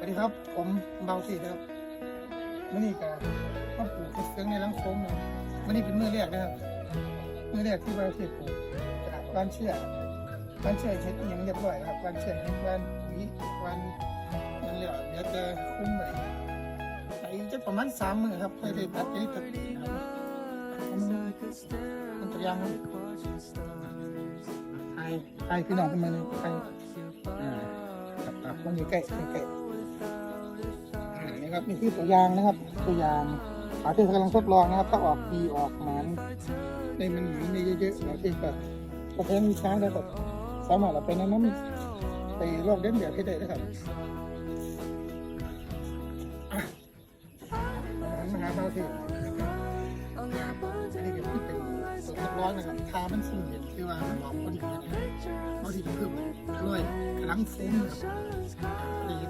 วัสดีครับ ผมเบาสีครับมื่อนี้ก็มาปลูกเฮ็ดเฟืองในลังโค้งนี่ยมื่อนี้เป็นมือแรกนะครับมือแรกที่เบาสีปลูกจากบ้านเชื่อบ้านเชื่อเฮ็ดอหยังเรียบร้อยครับบ้านเชื่อเฮ็ดบ้านปุ๋ยบ้านนั่นแหละเดี๋ยวจะคุ้มไปไปจะประมาณสามมือครับไปได้ตัดได้ตัดดีนะครับมันมันตัวอย่างครับไทยไทยพี่น้องกันมาเลยไทยอ่าครับครับมันอยู่ใกล้ใกล้ อ่านี่ครับนี่คือตัวอย่างนะครับ ตัวอย่างอาที่กำลังทดลองนะครับ ถ้าออกดีออกหมันในมันหมันในเยอะๆเราที่แบบประเภทมีช้างได้วแบบสามารถเอาไปน้ำมันไปโรคเด่นแบบที่ได้นะครับอะมาหาเราที่อันนี้ก็ที่เป็นตัวทดลองนะครับทามันสุ่มเห็นคือว่ามันหลอมพอดีนะครับพอดีเพิ่มร้อยกำลังฟุ้งนะครับ